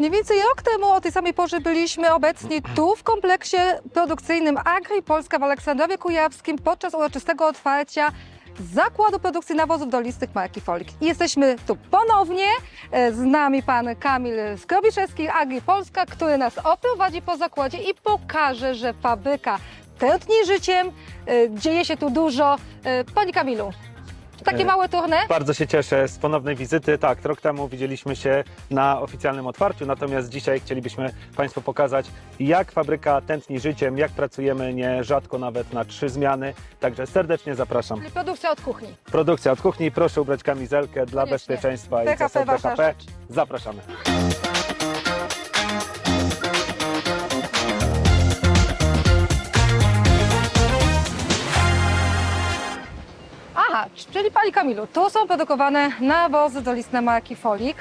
Mniej więcej rok temu o tej samej porze byliśmy obecni tu w kompleksie produkcyjnym Agri Polska w Aleksandrowie Kujawskim podczas uroczystego otwarcia Zakładu Produkcji Nawozów Dolistych marki Folik. I jesteśmy tu ponownie. E, Z nami pan Kamil Skrobiszewski, Agri Polska, który nas oprowadzi po zakładzie i pokaże, że fabryka tętni życiem, e, dzieje się tu dużo. E, Panie Kamilu, takie E, małe tournée? Bardzo się cieszę z ponownej wizyty. Tak, rok temu widzieliśmy się na oficjalnym otwarciu, natomiast dzisiaj chcielibyśmy Państwu pokazać, jak fabryka tętni życiem, jak pracujemy nierzadko nawet na trzy zmiany. Także serdecznie zapraszam. Czyli produkcja od kuchni. Produkcja od kuchni, proszę ubrać kamizelkę dla Koniecznie. bezpieczeństwa i PKP zasad wasza PKP. Zapraszamy. Czyli Pani Kamilu, tu są produkowane nawozy dolistne marki Folik.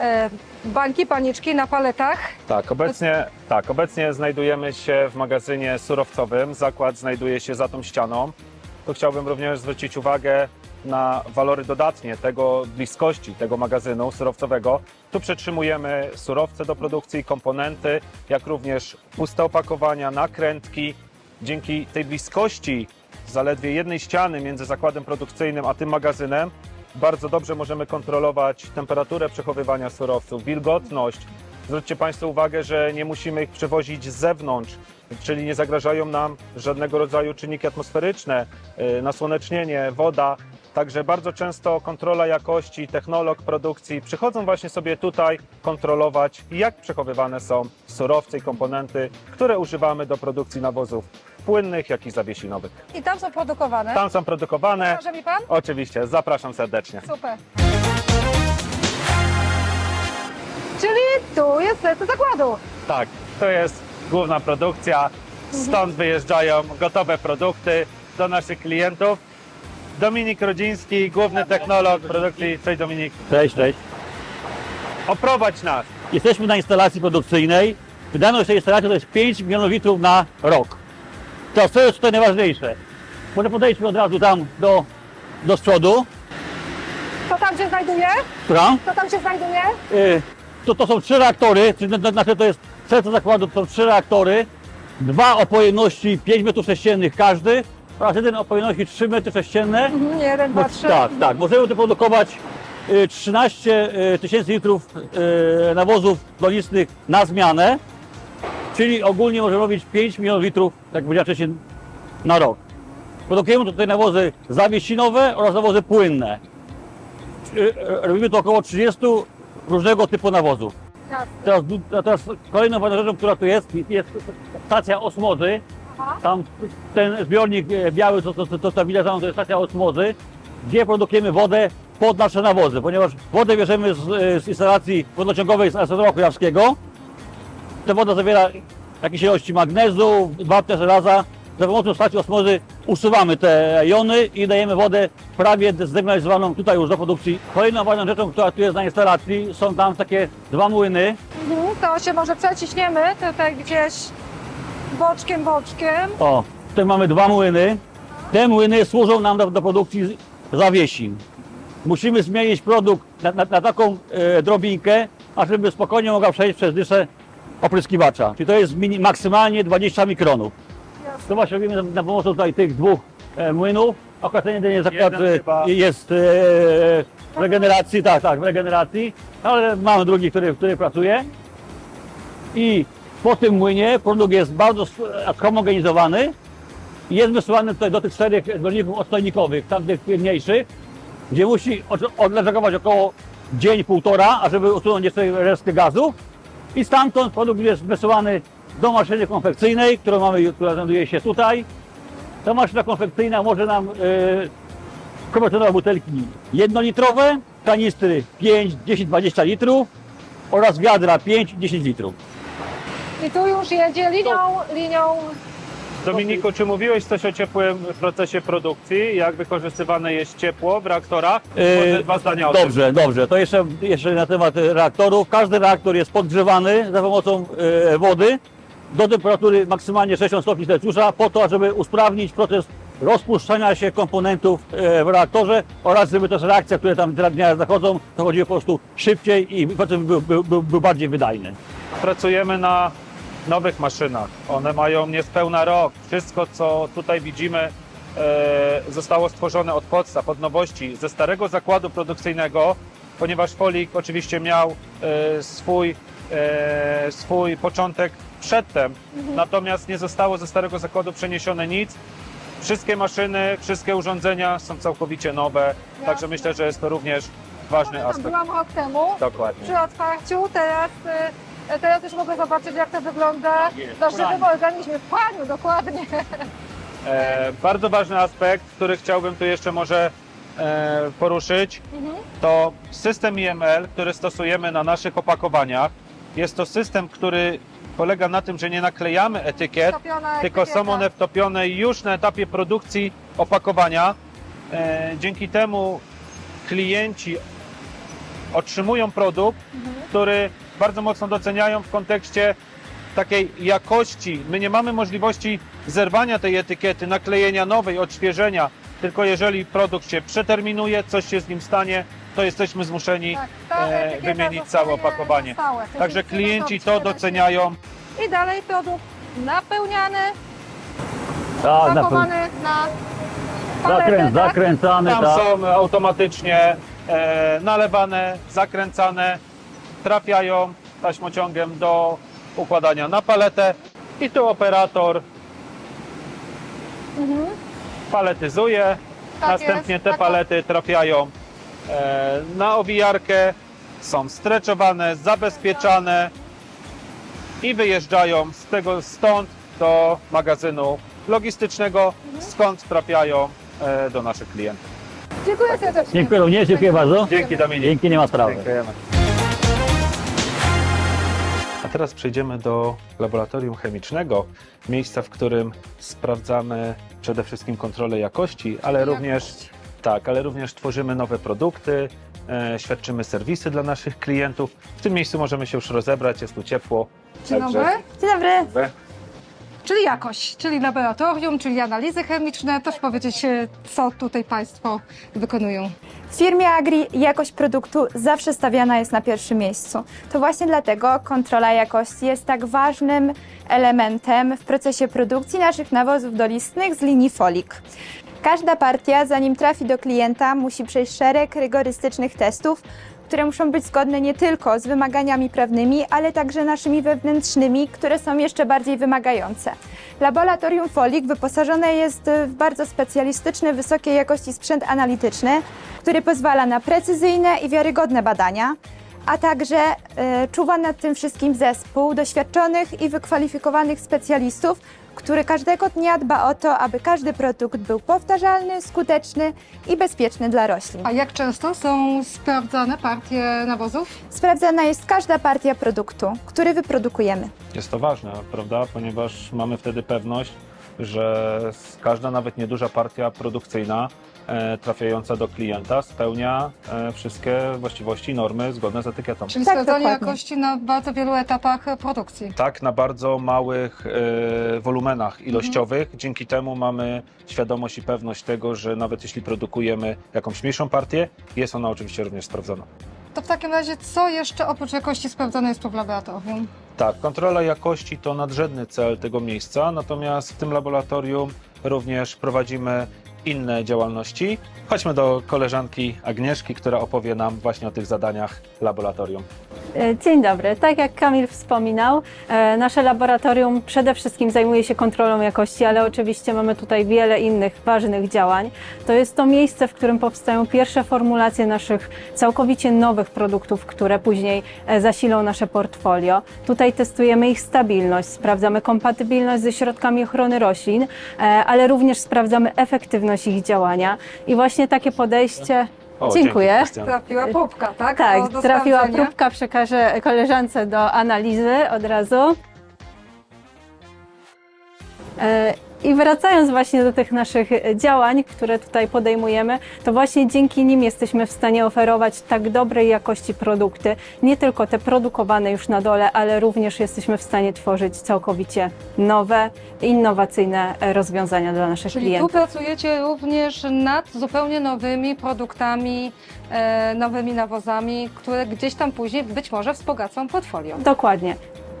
E, bańki, paniczki na paletach. Tak, obecnie, tak, obecnie znajdujemy się w magazynie surowcowym. Zakład znajduje się za tą ścianą. Tu chciałbym również zwrócić uwagę na walory dodatnie tego bliskości tego magazynu surowcowego. Tu przetrzymujemy surowce do produkcji, komponenty, jak również puste opakowania, nakrętki. Dzięki tej bliskości zaledwie jednej ściany między zakładem produkcyjnym a tym magazynem bardzo dobrze możemy kontrolować temperaturę przechowywania surowców, wilgotność. Zwróćcie Państwo uwagę, że nie musimy ich przewozić z zewnątrz, czyli nie zagrażają nam żadnego rodzaju czynniki atmosferyczne, yy, nasłonecznienie, woda. Także bardzo często kontrola jakości, technolog produkcji przychodzą właśnie sobie tutaj kontrolować, jak przechowywane są surowce i komponenty, które używamy do produkcji nawozów płynnych, jak i zawiesinowych. I tam są produkowane. Tam są produkowane. Pokaże mi Pan? Oczywiście, zapraszam serdecznie. Super. Czyli tu jest serce zakładu. Tak, to jest główna produkcja. Stąd wyjeżdżają gotowe produkty do naszych klientów. Dominik Rodziński, główny technolog produkcji. Cześć Dominik. Cześć, cześć. Oprowadź nas. Jesteśmy na instalacji produkcyjnej. Wydajność tej instalacji to jest 5 milionów litrów na rok. To co jest tutaj najważniejsze? Może podejdźmy od razu tam do, do przodu. Co tam się znajduje? Która? Co tam się znajduje? Y, to, to są trzy reaktory, czyli na- na- znaczy to jest serce zakładu, to są trzy reaktory. Dwa o pojemności 5 metrów sześciennych każdy oraz jeden o pojemności 3 metry sześcienne. Mhm, jeden, dwa, trzy. Tak, tak. Możemy tu produkować y, 13 y, tysięcy litrów y, nawozów dolistnych na zmianę, czyli ogólnie możemy robić 5 milionów litrów, jak powiedziałem wcześniej, na rok. Produkujemy tutaj nawozy zawiesinowe oraz nawozy płynne. Y, Robimy to około 30 różnego typu nawozów. Jasne. Teraz, du- a teraz kolejną ważną rzeczą, która tu jest, jest stacja osmozy. Tam ten zbiornik e, biały, co, co, co, co widać, to jest stacja osmozy, gdzie produkujemy wodę pod nasze nawozy, ponieważ wodę bierzemy z, e, z instalacji wodociągowej z Aleksandrowa Kujawskiego. Ta woda zawiera jakieś ilości magnezu, wapnia, żelaza. Za pomocą stacji osmozy usuwamy te jony i dajemy wodę prawie zdegnalizowaną tutaj już do produkcji. Kolejną ważną rzeczą, która tu jest na instalacji, są tam takie dwa młyny. Mhm, to się może przeciśniemy tutaj gdzieś boczkiem, boczkiem. O, tutaj mamy dwa młyny. Te młyny służą nam do, do produkcji zawiesin. Musimy zmienić produkt na, na, na taką e, drobinkę, ażeby spokojnie mogła przejść przez dyszę opryskiwacza. Czyli to jest mini, maksymalnie 20 mikronów. To właśnie robimy za, za pomocą tutaj tych dwóch e, młynów. Akurat ten jeden jest, akurat, Jeden e, jest e, w regeneracji, tak, tak, w regeneracji, ale mamy drugi, który, który pracuje. I po tym młynie produkt jest bardzo homogenizowany i jest wysyłany tutaj do tych czterech zbiorników odstojnikowych, tamtych mniejszych, gdzie musi od- odleżakować około dzień, półtora, ażeby usunąć jeszcze resztkę gazu. I stamtąd produkt jest wysyłany do maszyny konfekcyjnej, którą mamy, która znajduje się tutaj. Ta maszyna konfekcyjna może nam yy, komercjonować butelki jednolitrowe, kanistry 5, 10, 20 litrów oraz wiadra 5, 10 litrów. I tu już jedzie linią, linią. Dominiku, czy mówiłeś coś o ciepłym procesie produkcji? Jak wykorzystywane jest ciepło w reaktorach? Może Yy, dwa zdania o tym. Dobrze, dobrze. To jeszcze, jeszcze na temat reaktorów. Każdy reaktor jest podgrzewany za pomocą e, wody do temperatury maksymalnie 60 stopni Celsjusza po to, żeby usprawnić proces rozpuszczania się komponentów e, w reaktorze oraz żeby też reakcje, które tam dnia zachodzą, to chodziły po prostu szybciej i proces był, był, był, był bardziej wydajny. Pracujemy na nowych maszynach. One mają niespełna rok. Wszystko, co tutaj widzimy, e, zostało stworzone od podstaw, od nowości, ze starego zakładu produkcyjnego, ponieważ Folik oczywiście miał e, swój, e, swój początek przedtem, natomiast nie zostało ze starego zakładu przeniesione nic. Wszystkie maszyny, wszystkie urządzenia są całkowicie nowe, także myślę, że jest to również ważny aspekt. byłam rok temu Dokładnie. przy otwarciu, teraz, y, teraz już mogę zobaczyć jak to wygląda na żywym organizmie, w paniu dokładnie. E, bardzo ważny aspekt, który chciałbym tu jeszcze może e, poruszyć, to system IML, który stosujemy na naszych opakowaniach. Jest to system, który polega na tym, że nie naklejamy etykiet, tylko etykieta. są one wtopione już na etapie produkcji opakowania. E, dzięki temu klienci otrzymują produkt, który bardzo mocno doceniają w kontekście takiej jakości. My nie mamy możliwości zerwania tej etykiety, naklejenia nowej, odświeżenia, tylko jeżeli produkt się przeterminuje, coś się z nim stanie, to jesteśmy zmuszeni Tak, ta e, wymienić całe opakowanie. stałe. Także klienci to doceniają. I dalej produkt napełniany, Tak, na pewno. pakowany na palety, Zakrę, tak? zakręcany, Tam tak. są automatycznie e, nalewane, zakręcane, trafiają taśmociągiem do układania na paletę i tu operator paletyzuje. Tak Następnie jest. te Tak, palety trafiają e, na owijarkę, są streczowane, zabezpieczane i wyjeżdżają z tego stąd do magazynu logistycznego, skąd trafiają e, do naszych klientów. Dziękuję serdecznie. Dziękuję również, dziękuję bardzo. Dzięki Dominik. Dzięki, nie ma sprawy. Dziękujemy. Teraz przejdziemy do laboratorium chemicznego, miejsca, w którym sprawdzamy przede wszystkim kontrolę jakości, ale również tak, ale również tworzymy nowe produkty, e, świadczymy serwisy dla naszych klientów. W tym miejscu możemy się już rozebrać, jest tu ciepło. Dzień Także- dobry. Dzień dobry. Czyli jakość, czyli laboratorium, czyli analizy chemiczne. Też powiedzieć, e, co tutaj Państwo wykonują. W firmie Agri jakość produktu zawsze stawiana jest na pierwszym miejscu. To właśnie dlatego kontrola jakości jest tak ważnym elementem w procesie produkcji naszych nawozów dolistnych z linii Folik. Każda partia, zanim trafi do klienta, musi przejść szereg rygorystycznych testów, które muszą być zgodne nie tylko z wymaganiami prawnymi, ale także naszymi wewnętrznymi, które są jeszcze bardziej wymagające. Laboratorium Folik wyposażone jest w bardzo specjalistyczny, wysokiej jakości sprzęt analityczny, który pozwala na precyzyjne i wiarygodne badania, a także e, czuwa nad tym wszystkim zespół doświadczonych i wykwalifikowanych specjalistów, który każdego dnia dba o to, aby każdy produkt był powtarzalny, skuteczny i bezpieczny dla roślin. A jak często są sprawdzane partie nawozów? Sprawdzana jest każda partia produktu, który wyprodukujemy. Jest to ważne, prawda? Ponieważ mamy wtedy pewność, że każda nawet nieduża partia produkcyjna e, trafiająca do klienta spełnia e, wszystkie właściwości, normy zgodne z etykietą. Czyli Tak, sprawdzanie jakości na bardzo wielu etapach e, produkcji. Tak, na bardzo małych e, wolumenach ilościowych. Dzięki temu mamy świadomość i pewność tego, że nawet jeśli produkujemy jakąś mniejszą partię, jest ona oczywiście również sprawdzona. To w takim razie, co jeszcze oprócz jakości sprawdzane jest tu w laboratorium? Tak, kontrola jakości to nadrzędny cel tego miejsca, natomiast w tym laboratorium również prowadzimy inne działalności. Chodźmy do koleżanki Agnieszki, która opowie nam właśnie o tych zadaniach laboratorium. E, Dzień dobry. Tak jak Kamil wspominał, e, nasze laboratorium przede wszystkim zajmuje się kontrolą jakości, ale oczywiście mamy tutaj wiele innych ważnych działań. To jest to miejsce, w którym powstają pierwsze formulacje naszych całkowicie nowych produktów, które później e, zasilą nasze portfolio. Tutaj testujemy ich stabilność, sprawdzamy kompatybilność ze środkami ochrony roślin, ale również sprawdzamy efektywność ich działania. I właśnie takie podejście. O, Dziękuję. Trafiła próbka, tak? Tak, Do- do trafiła próbka, przekażę koleżance do analizy od razu. I wracając właśnie do tych naszych e, działań, które tutaj podejmujemy, to właśnie dzięki nim jesteśmy w stanie oferować tak dobrej jakości produkty, nie tylko te produkowane już na dole, ale również jesteśmy w stanie tworzyć całkowicie nowe, innowacyjne e, rozwiązania dla naszych Czyli tu klientów. pracujecie również nad zupełnie nowymi produktami, e, nowymi nawozami, które gdzieś tam później być może wzbogacą portfolio. Dokładnie.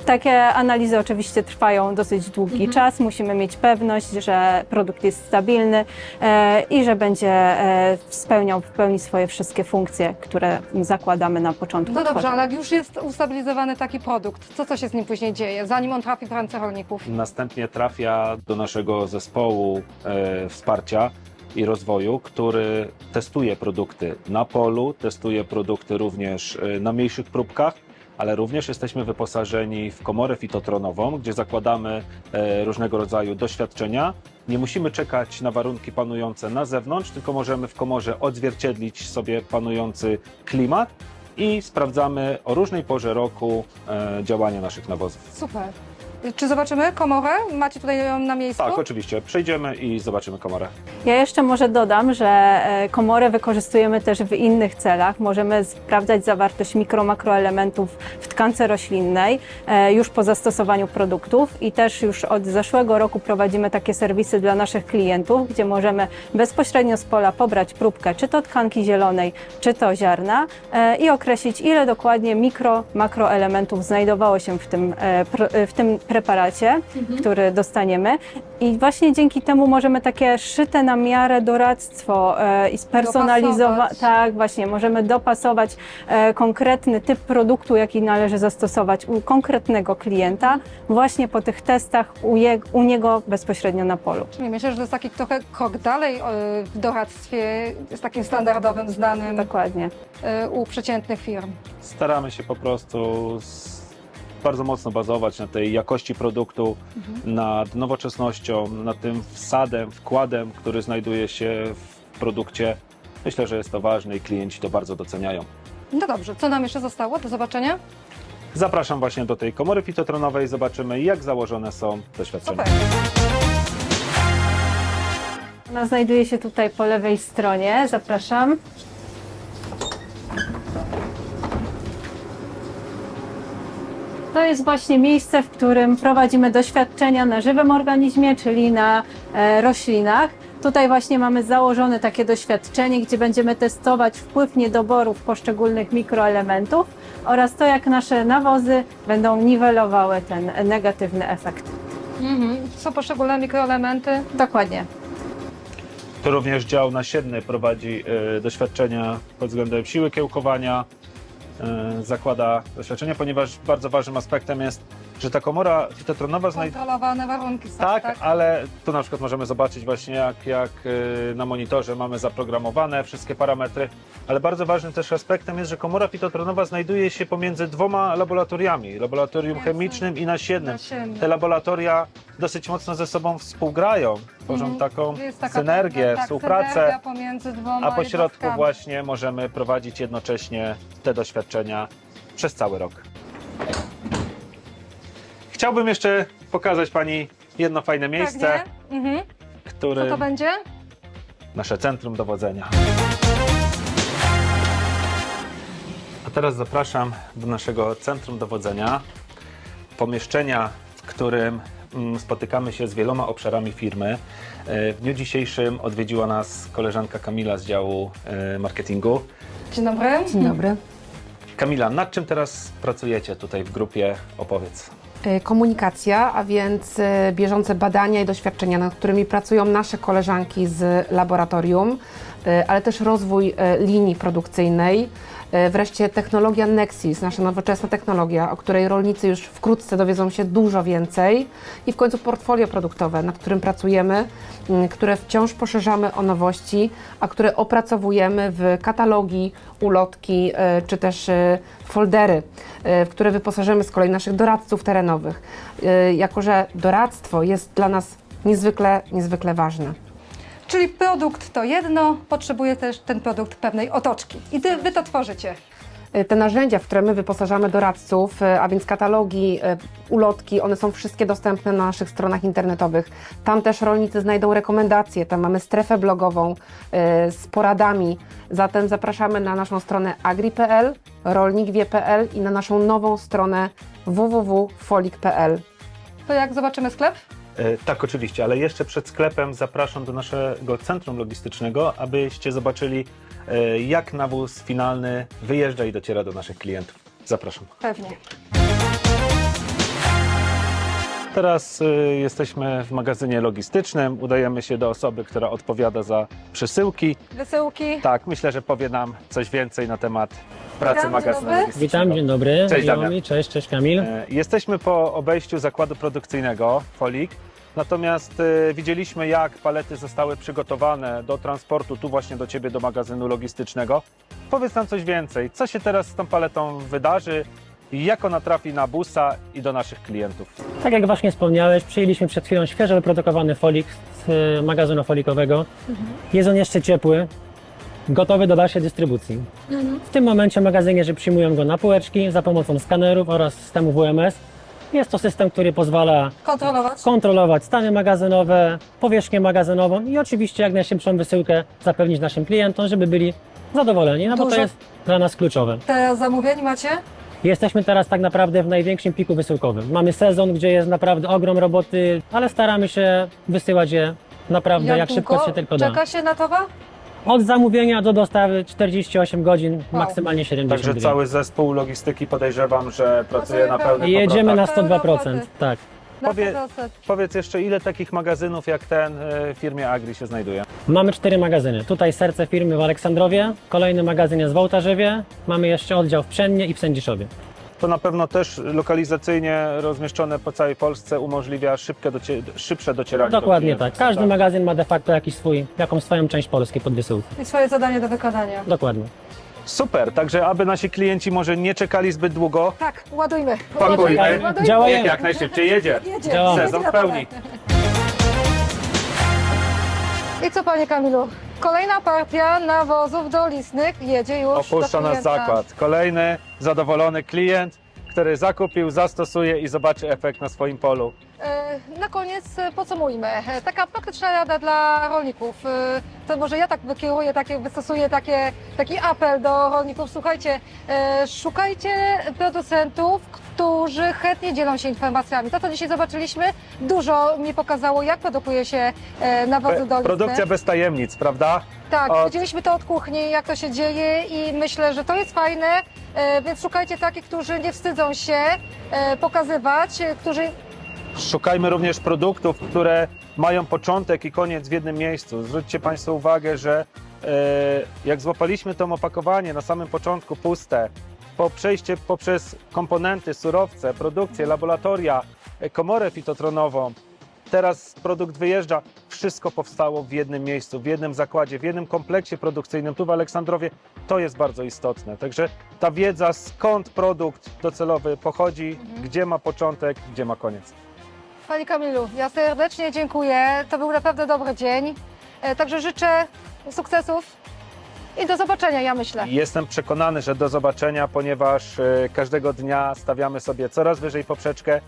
Takie analizy oczywiście trwają dosyć długi Mhm. czas. Musimy mieć pewność, że produkt jest stabilny e, i że będzie e, spełniał w pełni swoje wszystkie funkcje, które zakładamy na początku. No dobrze, ale jak już jest ustabilizowany taki produkt, to co się z nim później dzieje, zanim on trafi w ręce rolników? Następnie trafia do naszego zespołu e, wsparcia i rozwoju, który testuje produkty na polu, testuje produkty również e, na mniejszych próbkach, ale również jesteśmy wyposażeni w komorę fitotronową, gdzie zakładamy e, różnego rodzaju doświadczenia. Nie musimy czekać na warunki panujące na zewnątrz, tylko możemy w komorze odzwierciedlić sobie panujący klimat i sprawdzamy o różnej porze roku e, działania naszych nawozów. Super. Czy zobaczymy komorę? Macie tutaj ją na miejscu? Tak, oczywiście. Przejdziemy i zobaczymy komorę. Ja jeszcze może dodam, że e, komorę wykorzystujemy też w innych celach. Możemy sprawdzać zawartość mikro, makroelementów w tkance roślinnej e, już po zastosowaniu produktów i też już od zeszłego roku prowadzimy takie serwisy dla naszych klientów, gdzie możemy bezpośrednio z pola pobrać próbkę, czy to tkanki zielonej, czy to ziarna e, i określić, ile dokładnie mikro, makroelementów znajdowało się w tym, w tym preparacie, który dostaniemy. I właśnie dzięki temu możemy takie szyte na miarę doradztwo e, i spersonalizować. Tak, właśnie, możemy dopasować e, konkretny typ produktu, jaki należy zastosować u konkretnego klienta, właśnie po tych testach u, je, u niego bezpośrednio na polu. Czyli myślę, że to jest taki trochę krok dalej e, w doradztwie, jest takim standardowym, znanym Dokładnie. u przeciętnych firm. Staramy się po prostu z, bardzo mocno bazować na tej jakości produktu, nad nowoczesnością, nad tym wsadem, wkładem, który znajduje się w produkcie. Myślę, że jest to ważne i klienci to bardzo doceniają. No dobrze, co nam jeszcze zostało? Do zobaczenia? Zapraszam właśnie do tej komory fitotronowej, zobaczymy jak założone są doświadczenia. Ona znajduje się tutaj po lewej stronie. Zapraszam. To jest właśnie miejsce, w którym prowadzimy doświadczenia na żywym organizmie, czyli na e, roślinach. Tutaj właśnie mamy założone takie doświadczenie, gdzie będziemy testować wpływ niedoborów poszczególnych mikroelementów oraz to, jak nasze nawozy będą niwelowały ten negatywny efekt. Mhm. Są poszczególne mikroelementy. Dokładnie. To również dział nasienny prowadzi e, doświadczenia pod względem siły kiełkowania, zakłada doświadczenia, ponieważ bardzo ważnym aspektem jest, że ta komora fitotronowa znajduje Kontrolowane warunki są, Tak, tak? ale tu na przykład możemy zobaczyć właśnie jak, jak y, na monitorze mamy zaprogramowane wszystkie parametry, ale bardzo ważnym też aspektem jest, że komora fitotronowa znajduje się pomiędzy dwoma laboratoriami, laboratorium chemicznym i nasiennym. Nasiennym. Te laboratoria dosyć mocno ze sobą współgrają, tworzą Mhm. taką synergię, tak, współpracę, a po środku właśnie możemy prowadzić jednocześnie te doświadczenia przez cały rok. Chciałbym jeszcze pokazać Pani jedno fajne miejsce, Tak, nie? Mhm. Co które to będzie? nasze centrum dowodzenia. A teraz zapraszam do naszego centrum dowodzenia, pomieszczenia, w którym mm, spotykamy się z wieloma obszarami firmy. E, W dniu dzisiejszym odwiedziła nas koleżanka Kamila z działu e, marketingu. Dzień dobry. Dzień dobry. Kamila, nad czym teraz pracujecie tutaj w grupie? Opowiedz. E, Komunikacja, a więc e, bieżące badania i doświadczenia, nad którymi pracują nasze koleżanki z laboratorium, ale też rozwój e, linii produkcyjnej. E, Wreszcie technologia Nexis, nasza nowoczesna technologia, o której rolnicy już wkrótce dowiedzą się dużo więcej. I w końcu portfolio produktowe, nad którym pracujemy, które wciąż poszerzamy o nowości, a które opracowujemy w katalogi, ulotki e, czy też e, foldery, e, w które wyposażymy z kolei naszych doradców terenowych. E, Jako, że doradztwo jest dla nas niezwykle, niezwykle ważne. Czyli produkt to jedno, potrzebuje też ten produkt pewnej otoczki. I ty, wy to tworzycie. Y, Te narzędzia, w które my wyposażamy doradców, y, a więc katalogi, y, ulotki, one są wszystkie dostępne na naszych stronach internetowych. Tam też rolnicy znajdą rekomendacje, tam mamy strefę blogową z poradami. Zatem zapraszamy na naszą stronę agri.pl, rolnikwie.pl i na naszą nową stronę www.folik.pl. To jak zobaczymy sklep? E, Tak, oczywiście, ale jeszcze przed sklepem zapraszam do naszego centrum logistycznego, abyście zobaczyli, e, jak nawóz finalny wyjeżdża i dociera do naszych klientów. Zapraszam. Pewnie. Teraz y, jesteśmy w magazynie logistycznym. Udajemy się do osoby, która odpowiada za przesyłki. Wysyłki. Tak, myślę, że powie nam coś więcej na temat pracy Witam, magazynu dzień dobry. logistycznego. Witam, dzień dobry. Cześć, Damian. mi, cześć, cześć Kamil. E, Jesteśmy po obejściu zakładu produkcyjnego Folik. Natomiast e, widzieliśmy, jak palety zostały przygotowane do transportu tu właśnie do Ciebie, do magazynu logistycznego. Powiedz nam coś więcej. Co się teraz z tą paletą wydarzy? I Jak ona trafi na busa i do naszych klientów? Tak jak właśnie wspomniałeś, przyjęliśmy przed chwilą świeżo wyprodukowany folik z e, magazynu folikowego. Jest on jeszcze ciepły, gotowy do dalszej dystrybucji. W tym momencie magazynierzy przyjmują go na półeczki za pomocą skanerów oraz systemu WMS. Jest to system, który pozwala Kontrolować. kontrolować stany magazynowe, powierzchnię magazynową i oczywiście jak najszybszą wysyłkę zapewnić naszym klientom, żeby byli zadowoleni, no bo to Dużo- jest dla nas kluczowe. Te zamówień macie? Jesteśmy teraz tak naprawdę w największym piku wysyłkowym. Mamy sezon, gdzie jest naprawdę ogrom roboty, ale staramy się wysyłać je naprawdę jak, szybko się tylko da. Czeka się na towar? Od zamówienia do dostawy 48 godzin, maksymalnie 70 Także cały zespół logistyki podejrzewam, że pracuje na pełnych I jedziemy na obrotach. 102%. Tak. Powie- 100%. Powiedz jeszcze, ile takich magazynów jak ten e, w firmie Agri się znajduje? Mamy cztery magazyny. Tutaj serce firmy w Aleksandrowie, kolejny magazyn jest w Ołtarzewie, mamy jeszcze oddział w Pszennie i w Sędziszowie. To na pewno też lokalizacyjnie rozmieszczone po całej Polsce umożliwia szybkie docie- szybsze docieranie do Dokładnie klientów, tak. Każdy magazyn ma de facto jakiś swój, jakąś swoją część Polski pod wysyłkę. I swoje zadanie do wykonania. Dokładnie. Super, także aby nasi klienci może nie czekali zbyt długo, Tak, ładujmy. Pakujmy. Ładujmy. Działajemy. niech jak najszybciej jedzie. Jedzie. Działamy. Sezon w pełni. I co, panie Kamilu? Kolejna partia nawozów dolistnych jedzie już Opuszcza do nas klienta. zakład. Kolejny zadowolony klient, który zakupił, zastosuje i zobaczy efekt na swoim polu. E, Na koniec e, podsumujmy. E, Taka praktyczna rada dla rolników. To może ja tak wykieruję, takie, wystosuję takie, taki apel do rolników. Słuchajcie, szukajcie producentów, którzy chętnie dzielą się informacjami. To, co dzisiaj zobaczyliśmy, dużo mi pokazało, jak produkuje się nawozy dolistne. Produkcja bez tajemnic, prawda? Tak, Od- widzieliśmy to od kuchni, jak to się dzieje i myślę, że to jest fajne, więc szukajcie takich, którzy nie wstydzą się e, pokazywać, e, którzy Szukajmy również produktów, które mają początek i koniec w jednym miejscu. Zwróćcie Państwo uwagę, że e, jak złapaliśmy to opakowanie na samym początku puste, po przejście poprzez komponenty, surowce, produkcję, laboratoria, e, komorę fitotronową, teraz produkt wyjeżdża, wszystko powstało w jednym miejscu, w jednym zakładzie, w jednym kompleksie produkcyjnym tu w Aleksandrowie. To jest bardzo istotne. Także ta wiedza, skąd produkt docelowy pochodzi, gdzie ma początek, gdzie ma koniec. Panie Kamilu, ja serdecznie dziękuję. To był naprawdę dobry dzień. E, Także życzę sukcesów i do zobaczenia, ja myślę. Jestem przekonany, że do zobaczenia, ponieważ e, każdego dnia stawiamy sobie coraz wyżej poprzeczkę.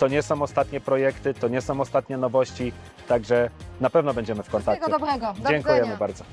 To nie są ostatnie projekty, to nie są ostatnie nowości, także na pewno będziemy w kontakcie. Wszystkiego dobrego. Do Dziękujemy widzenia. bardzo.